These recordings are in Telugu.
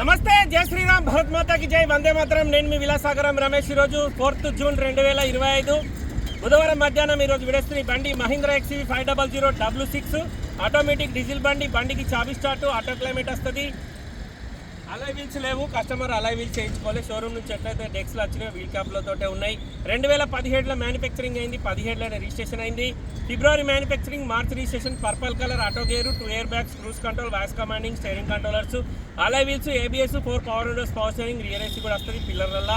నమస్తే జై శ్రీరామ్ భరత్ మాతాకి జై వందే మాత్రం. నేను మీ విలాసాగరం రమేష్. ఈరోజు ఫోర్త్ జూన్ రెండు వేల ఇరవై ఐదు. బుధవారం మధ్యాహ్నం ఈరోజు విడేస్తున్న బండి Mahindra XUV five double zero W six. Automatic diesel బండి బండికి చాబీ స్టార్ట్ ఆటో క్లైమేట్ వస్తుంది. అలై వీల్స్ లేవు. కస్టమర్ అలై వీల్స్ చేయించుకోవాలి. షోరూమ్ నుంచి ఎట్లయితే డెక్స్లు వచ్చినాయి వీల్ క్యాప్లతోటే ఉన్నాయి. రెండు వేల పదిహేడులో మ్యానుఫ్యాక్చరింగ్ అయింది. పదిహేడులో రిజిస్ట్రేషన్ అయింది. February manufacturing March registration purple colour auto gear two air bags cruise control voice commanding steering controllers. Alloy wheels ABS four power windows power steering rear AC కూడా వస్తుంది పిల్లర్ల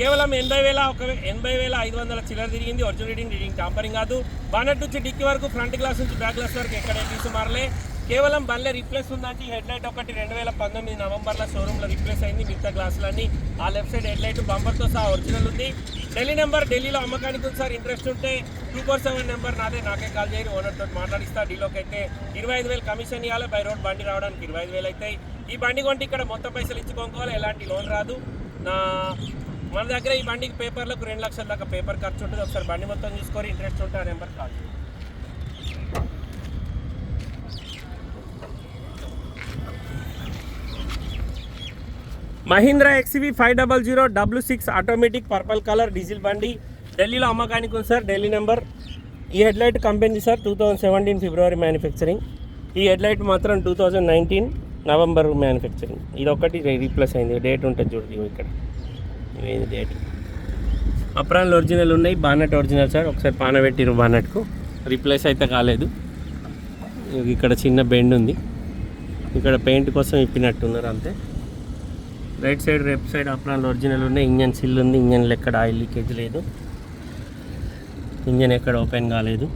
కేవలం ఎనభై వేల ఒక ఎనభై వేల ఐదు వందల చిల్లర తిరిగింది. ఒరిజినల్ రీడింగ్ రీడింగ్ టాంపరింగ్ కాదు. బానట్ నుంచి డిక్కి వరకు ఫ్రంట్ గ్లాస్ నుంచి బ్యాక్ గ్లాస్ వరకు ఎక్కడ తీసి మారలే. కేవలం బండ్లే రీప్లేస్ ఉందంటే హెడ్ లైట్ ఒకటి రెండు వేల పంతొమ్మిది నవంబర్లో షోరూంలో రీప్లేస్ అయింది మిగతా గ్లాసులన్నీ ఆ లెఫ్ట్ సైడ్ హెడ్ లైట్ బంపర్తో సహా ఒరిజినల్ ఉంది. ఢిల్లీ నెంబర్ ఢిల్లీలో అమ్మకానికి ఉంది సార్ ఇంట్రెస్ట్ ఉంటే టూ ఫోర్ సెవెన్ నెంబర్ నాదే. నాకే కాల్ చేయరు ఓనర్ తోటి మాట్లాడిస్తా. డీలోకి అయితే ఇరవై ఐదు వేలు కమిషన్ ఇవ్వాలి బై రోడ్ బండి రావడానికి ఇరవై ఐదు వేలు అవుతాయి. ఈ బండి కొంటే ఇక్కడ మొత్తం పైసలు ఇచ్చుకోవాలి కొనుక్కోవాలి ఎలాంటి లోన్ రాదు. నా మన దగ్గర ఈ బండికి పేపర్లకు రెండు లక్షల దాకా పేపర్ ఖర్చు ఉంటుంది. ఒకసారి బండి మొత్తం చూసుకొని ఇంట్రెస్ట్ ఉంటే ఆ నెంబర్ కాల్ చేయండి. Mahindra XUV five double zero W six automatic purple colour diesel బండి. ఢిల్లీలో అమ్మకానికి ఉంది సార్ ఢిల్లీ నెంబర్. ఈ headlight company sir two thousand seventeen February manufacturing ఈ హెడ్లైట్ మాత్రం two thousand nineteen November manufacturing ఇది ఒకటి రీప్లేస్ అయింది. డేట్ ఉంటుంది చూడండి ఇక్కడ. ఇది డేట్? అప్రాన్లు ఒరిజినల్ ఉన్నాయి బానెట్ ఒరిజినల్ సార్. ఒకసారి పానబెట్టిరు బానెట్కు. రీప్లేస్ అయితే కాలేదు. ఇక్కడ చిన్న బెండ్ ఉంది. ఇక్కడ పెయింట్ కోసం ఇప్పినట్టున్నారు అంతే. రైట్ సైడ్ లెఫ్ట్ సైడ్ అప్రాన్లు ఒరిజినల్ ఉన్నాయి. ఇంజన్ సిల్ ఉంది. ఇంజన్లో ఎక్కడ ఆయిల్ లీకేజ్ లేదు. ఇంజన్ ఎక్కడ ఓపెన్ కాలేదు.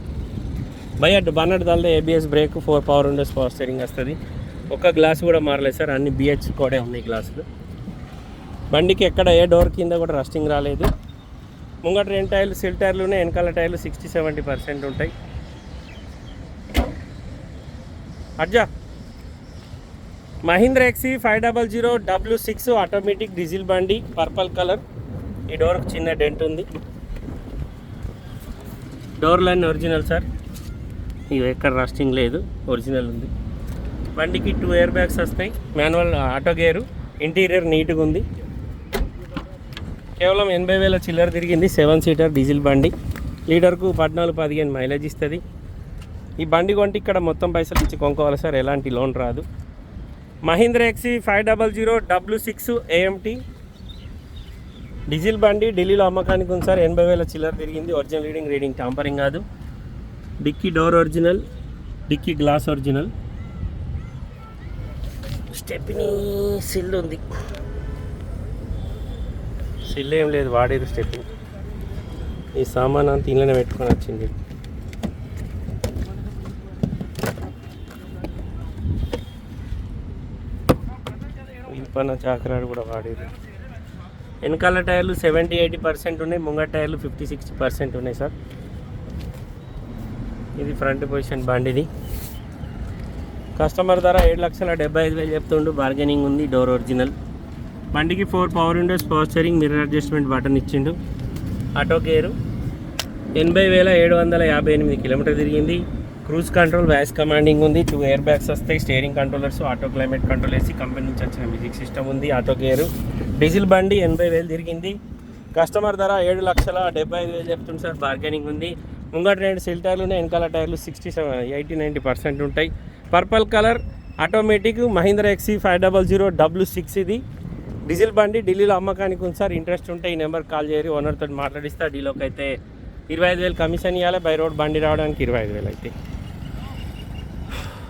బై అటు బన్నట్ దాల్దే ఏబిఎస్ బ్రేక్ ఫోర్ పవర్ ఉండేస్ పవర్ స్టీరింగ్ వస్తుంది. ఒక గ్లాస్ కూడా మారలేదు సార్. అన్ని బిహెచ్ కూడా ఉన్నాయి గ్లాసులు బండికి ఎక్కడ ఏ డోర్ కింద కూడా రస్టింగ్ రాలేదు. ముంగట రెండు టైర్లు సిల్ టైర్లు ఉన్నాయి. వెనకాల టైర్లు సిక్స్టీ సెవెంటీ పర్సెంట్ ఉంటాయి. అడ్జా Mahindra XUV five double zero W six automatic diesel బండి పర్పల్ కలర్ ఈ డోర్కి చిన్న డెంట్ ఉంది. డోర్ లైన్ ఒరిజినల్ సార్ ఇవి ఎక్కడ రస్టింగ్ లేదు ఒరిజినల్ ఉంది. బండికి టూ ఇయర్ బ్యాగ్స్ వస్తాయి. మాన్యువల్ ఆటో గేరు ఇంటీరియర్ నీట్గా ఉంది. కేవలం ఎనభై వేల చిల్లర తిరిగింది సెవెన్ సీటర్ డీజిల్ బండి. లీటర్కు పద్నాలుగు పదిహేను మైలేజ్ ఇస్తుంది. ఈ బండి కొంటే ఇక్కడ మొత్తం పైసలు ఇచ్చి కొనుక్కోవాలి సార్ ఎలాంటి లోన్ రాదు. Mahindra XUV five double zero W six AMT diesel బండి ఢిల్లీలో అమ్మకానికి ఉంది సార్. ఎనభై వేల చిల్లర తిరిగింది. ఒరిజినల్ రీడింగ్ రీడింగ్ టాంపరింగ్ కాదు. Dickey door original dickey glass original stepney seal ఉంది. సిల్ ఏం లేదు వాడేది స్టెప్ని ఈ సామాన్ అంతా ఇంట్లోనే పెట్టుకొని వచ్చింది. ఇల్పన చాకరాడు కూడా వాడేది. వెనకాల టైర్లు సెవెంటీ ఎయిటీ పర్సెంట్ ఉన్నాయి ముంగట టైర్లు ఫిఫ్టీ సిక్స్టీ పర్సెంట్ ఉన్నాయి సార్. ఇది ఫ్రంట్ పొజిషన్ బండిది. కస్టమర్ ధర ఏడు లక్షల డెబ్బై ఐదు వేలు చెప్తుండు బార్గెనింగ్ ఉంది డోర్ ఒరిజినల్. బండికి four power windows power steering mirror adjustment button ఇచ్చిండు. ఆటో గేరు ఎనభై వేల ఏడు వందల యాభై ఎనిమిది కిలోమీటర్ తిరిగింది. క్రూజ్ కంట్రోల్ వ్యాస్ కమాండింగ్ ఉంది టూ ఎయిర్ బ్యాగ్స్ వస్తాయి steering controllers auto climate control వేసి కంపెనీ నుంచి వచ్చిన మ్యూజిక్ సిస్టమ్ ఉంది ఆటో గేరు డీజిల్ బండి ఎనభై వేలు తిరిగింది. కస్టమర్ ధర ఏడు లక్షల డెబ్బై ఐదు వేలు చెప్తుంది సార్ బార్గెనింగ్ ఉంది. ముంగట రెండు సిల్ టైర్లు ఉన్నాయి వెనకాల టైర్లు sixty seven eighty ninety percent ఉంటాయి. Purple colour automatic Mahindra XUV five double zero W six ఇది. డీజిల్ బండి ఢిల్లీలో అమ్మకానికి ఉంది సార్ ఇంట్రెస్ట్ ఉంటే ఈ నెంబర్ కాల్ చేయరు ఓనర్తో మాట్లాడిస్తా డీలోకి అయితే ఇరవై ఐదు వేలు కమిషన్ ఇవ్వాలి బై రోడ్ బండి రావడానికి ఇరవై ఐదు వేలు అయితే.